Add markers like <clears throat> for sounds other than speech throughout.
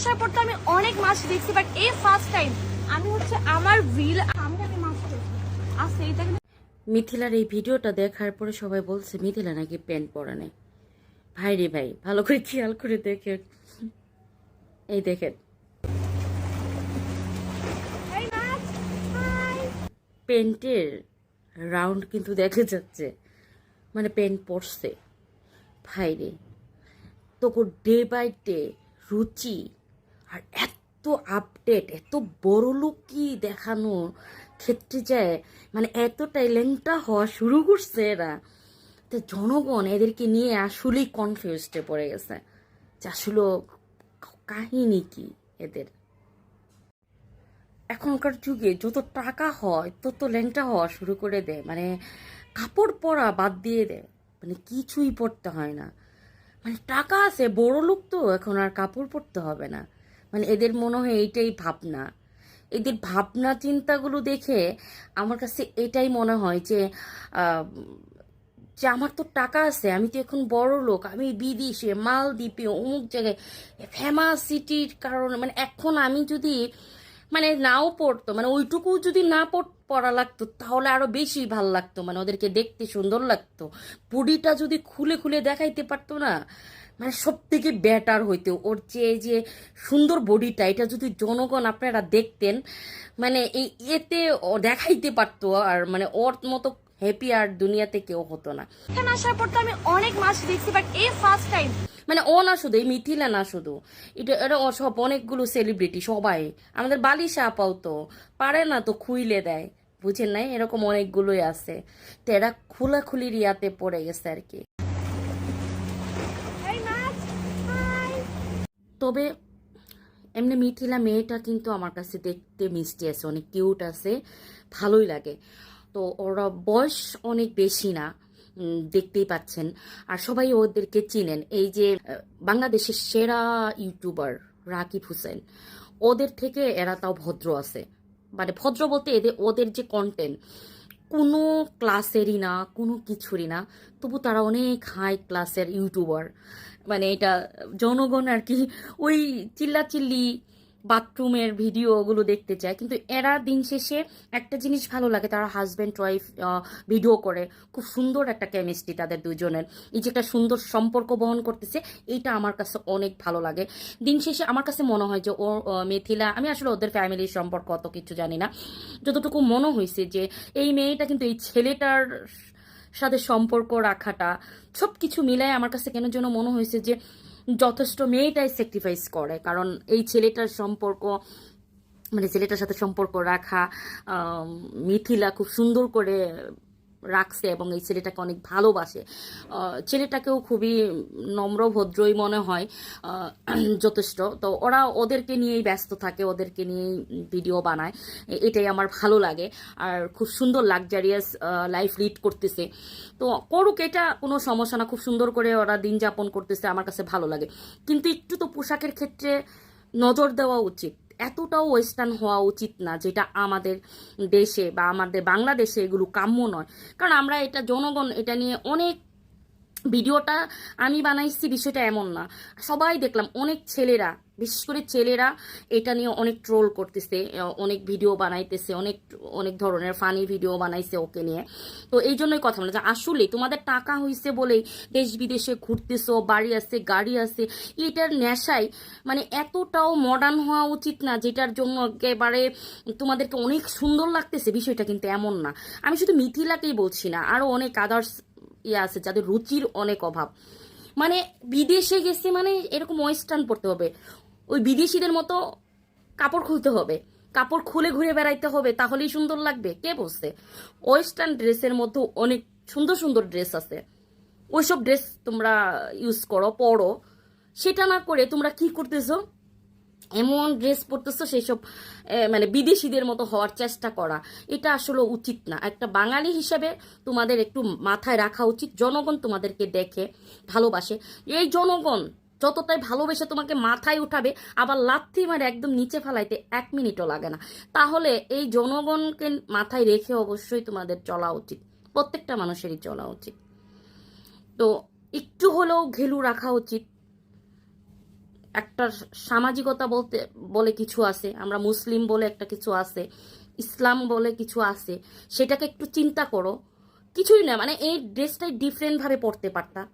আসার পর তো আমি অনেক মাছ দেখছি বাট এই ফার্স্ট টাইম আমি হচ্ছে আমার রিল আমি আমি মাছ দেখি আচ্ছা এটা মিথিলার এই ভিডিওটা দেখার পরে সবাই বলছে মিথিলা নাকি প্যান্ট পরা নেই? ভাই রে ভাই ভালো করে খেয়াল করে দেখে এই দেখেন। পেন্টের রাউন্ড কিন্তু দেখা যাচ্ছে। মানে পেন্ট পড়ছে ভাই রে তবু ডে বাই ডে রুচি আর এত আপডেট এত বড় লোক কি দেখানো? ক্ষেত্রে যায় মানে এতটাই ল্যাংটা হওয়া শুরু করছে এরা। তো জনগণ এদেরকে নিয়ে আসলেই কনফিউজডে পড়ে গেছে। যে আসলে কাহিনী কি এদের? এখনকার যুগে যত টাকা হয়, তত ল্যাংটা হওয়া শুরু করে দেয়। মানে কাপড় পরা বাদ দিয়ে দেয়। মানে কিছুই পরতে হয় না। মানে টাকা আছে, বড় লোক তো, এখন আর কাপড় পরতে হবে না। মানে এদের মনে হয় এইটাই ভাবনা। এদের ভাবনা চিন্তাগুলো দেখে আমার কাছে এটাই মনে হয় যে যে আমার তো টাকা আছে, আমি তো এখন বড় লোক, আমি বিদেশে, মালদ্বীপে, অমুক জায়গায়, ফেমাস সিটির কারণে মানে এখন আমি যদি মানে নাও পড়তো মানে ওইটুকু যদি না পড়- লাগতো, তাহলে আরও বেশি ভালো লাগতো মানে ওদেরকে দেখতে সুন্দর লাগতো। বডিটা যদি খুলে খুলে দেখাইতে পারতো না মানে সব থেকে বেটার হইতো ওর যে যে সুন্দর বডিটা এটা যদি জনগণ আপনারা দেখতেন মানে এই এতে দেখাইতে পারতো আর মানে ওর মতো হ্যাপি আর দুনিয়াতে কেউ হতো না। এখানে আসার পর তো আমি অনেক মাছ দেখছি বাট এই ফার্স্ট টাইম মানে ও না শুধু এই মিথিলা না শুধু। এটা এটা সব অনেকগুলো সেলিব্রিটি সবাই। আমাদের বালিশা আপাও তো পারে না তো খুইলে দেয়। বুঝেন নাই? এরকম অনেকগুলোই আছে। তো এরা খোলাখুলির ইয়াতে পড়ে গেছে আর কি। তবে এমনি মিথিলা মেয়েটা কিন্তু আমার কাছে দেখতে মিষ্টি আছে, অনেক কিউট আছে, ভালোই লাগে। তো ওরা বয়স অনেক বেশি না দেখতেই পাচ্ছেন। আর সবাই ওদেরকে চিনেন। এই যে বাংলাদেশের সেরা ইউটিউবার রাকিব হোসেন, ওদের থেকে এরা তাও ভদ্র আছে। মানে ভদ্র বলতে এদের, ওদের যে কন্টেন্ট কোনো ক্লাসেরই না, কোনো কিছুরই না। তবু তারা অনেক হাই ক্লাসের ইউটিউবার মানে এটা জনগণ আর কি, ওই চিল্লাচিল্লি বাথরুমের ভিডিওগুলো দেখতে চায়। কিন্তু এরা দিন শেষে একটা জিনিস ভালো লাগে, তারা হাজব্যান্ড ওয়াইফ ভিডিও করে। খুব সুন্দর একটা কেমিস্ট্রি তাদের দুজনের এই যে একটা সুন্দর সম্পর্ক বহন করতেছে, এইটা আমার কাছে অনেক ভালো লাগে। দিন শেষে আমার কাছে মনে হয় যে, ও মিথিলা, আমি আসলে ওদের ফ্যামিলির সম্পর্ক অত কিছু জানি না। যতটুকু মনে হয়েছে যে, এই মেয়েটা কিন্তু এই ছেলেটার সাথে সম্পর্ক রাখাটা সব কিছু মিলায় আমার কাছে কেন যেন মনে হয়েছে যে যথেষ্ট মেয়েটাই স্যাক্রিফাইস করে। কারণ এই ছেলেটার সম্পর্ক মানে ছেলেটার সাথে সম্পর্ক রাখা মিথিলা খুব সুন্দর করে রাখছে এবং এই ছেলেটাকে অনেক ভালোবাসে। ছেলেটাকেও খুবই নম্র, ভদ্রই মনে হয় <clears throat> যথেষ্ট। তো ওরা ওদেরকে নিয়েই ব্যস্ত থাকে, ওদেরকে নিয়েই ভিডিও বানায়। এটাই আমার ভালো লাগে। আর খুব সুন্দর লাক্সারিয়াস লাইফ লিড করতেছে। তো করুক, এটা কোনো সমস্যা না। খুব সুন্দর করে ওরা দিন যাপন করতেছে, আমার কাছে ভালো লাগে। কিন্তু একটু তো পোশাকের ক্ষেত্রে নজর দেওয়া উচিত। এতটাও ওয়েস্টার্ন হওয়া উচিত না, যেটা আমাদের দেশে বা আমাদের বাংলাদেশে এগুলো কাম্য নয়। কারণ আমরা এটা জনগণ, এটা নিয়ে অনেক ভিডিওটা আমি বানাইছি, বিষয়টা এমন না। সবাই দেখলাম, অনেক ছেলেরা বিশেষ করে ছেলেরা এটা নিয়ে অনেক ট্রোল করতেছে অনেক ভিডিও বানাইতেছে, অনেক অনেক ধরনের ফানি ভিডিও বানাইছে ওকে নিয়ে। তো এই জন্যই কথা বলে যে আসলে তোমাদের টাকা হয়েছে বলেই দেশ বিদেশে ঘুরতেছো, বাড়ি আছে, গাড়ি আছে, এটার নেশায় মানে এতটাও মডার্ন হওয়া উচিত না, যেটার জন্য একেবারে তোমাদেরকে অনেক সুন্দর লাগতেছে। বিষয়টা কিন্তু এমন না। আমি শুধু মিথিলাকেই বলছি না আরও অনেক আদার্স ইয়ে আছে যাদের রুচির অনেক অভাব। মানে বিদেশে গেছে মানে এরকম ওয়েস্টার্ন পড়তে হবে। ওই বিদেশিদের মতো কাপড় খুলতে হবে। কাপড় খুলে ঘুরে বেড়াইতে হবে তাহলেই সুন্দর লাগবে। কে বলছে? ওয়েস্টার্ন ড্রেসের মধ্যে অনেক সুন্দর সুন্দর ড্রেস আছে। ওইসব ড্রেস তোমরা ইউজ করো পরো। সেটা না করে তোমরা কি করতেছো? এমন ড্রেস পরতেছো সেসব আহ, মানে বিদেশিদের মতো হওয়ার চেষ্টা করা। এটা আসলে উচিত না। একটা বাঙালি হিসেবে তোমাদের একটু মাথায় রাখা উচিত। জনগণ তোমাদেরকে দেখে ভালোবাসে। এই জনগণ যতটাই ভালোবেসে তোমাকে মাথায় উঠাবে, আবার লাথি মারে একদম নিচে ফেলাইতে এক মিনিটও লাগে না। তাহলে এই জনগণকে মাথায় রেখে অবশ্যই তোমাদের চলা উচিত। প্রত্যেকটা মানুষেরই চলা উচিত। তো একটু হলেও ঘেলু রাখা উচিত। একটা সামাজিকতা বলতে, বলে কিছু আছে। আমরা মুসলিম বলে একটা কিছু আছে। ইসলাম বলে কিছু আছে। সেটাকে একটু চিন্তা করো। কিছুই না মানে এই ড্রেসটাই ডিফারেন্টভাবে পরতে পারতা।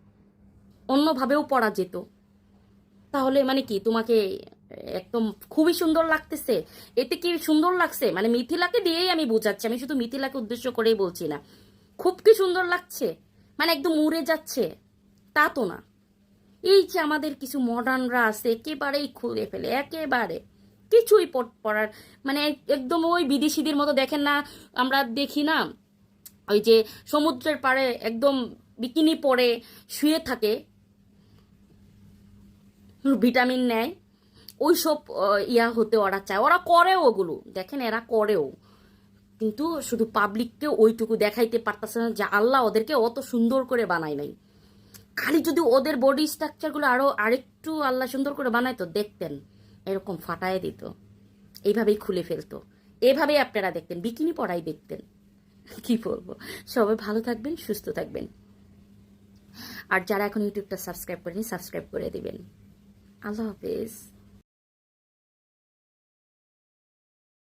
অন্যভাবেও পরা যেত। তাহলে মানে কি তোমাকে একদম খুবই সুন্দর লাগতেছে? এতে কি সুন্দর লাগছে? মানে মিথিলাকে দিয়েই আমি বোঝাচ্ছি, আমি শুধু মিথিলাকে উদ্দেশ্য করেই বলছি না। খুব কি সুন্দর লাগছে? মানে একদম উড়ে যাচ্ছে। তা তো না। এই যে আমাদের কিছু মডার্নরা আছে, একেবারেই খুলে ফেলে, একেবারে। কিছুই পরার মানে একদম ওই বিদেশিদের মতো দেখেন না, আমরা দেখি না। ওই যে সমুদ্রের পাড়ে একদম বিকিনি পরে শুয়ে থাকে ভিটামিন নেয় ওই সব ইয়া হতে ওরা চায়। ওরা করেও ওগুলো। দেখেন এরা করেও। কিন্তু শুধু পাবলিককে ওইটুকু দেখাইতে পারতেছে না যে আল্লাহ ওদেরকে অত সুন্দর করে বানায় নাই। খালি যদি ওদের বডি স্ট্রাকচারগুলো আরও আরেকটু আল্লাহ সুন্দর করে বানাইতো, দেখতেন, এরকম ফাটায় দিত। এইভাবেই খুলে ফেলতো। এভাবেই আপনারা দেখতেন বিকিনি পড়াই দেখতেন। কি বলব? সবাই ভালো থাকবেন, সুস্থ থাকবেন। আর যারা এখন ইউটিউবটা সাবস্ক্রাইব করেনি সাবস্ক্রাইব করে দিবেন। আল্লাহ হাফেজ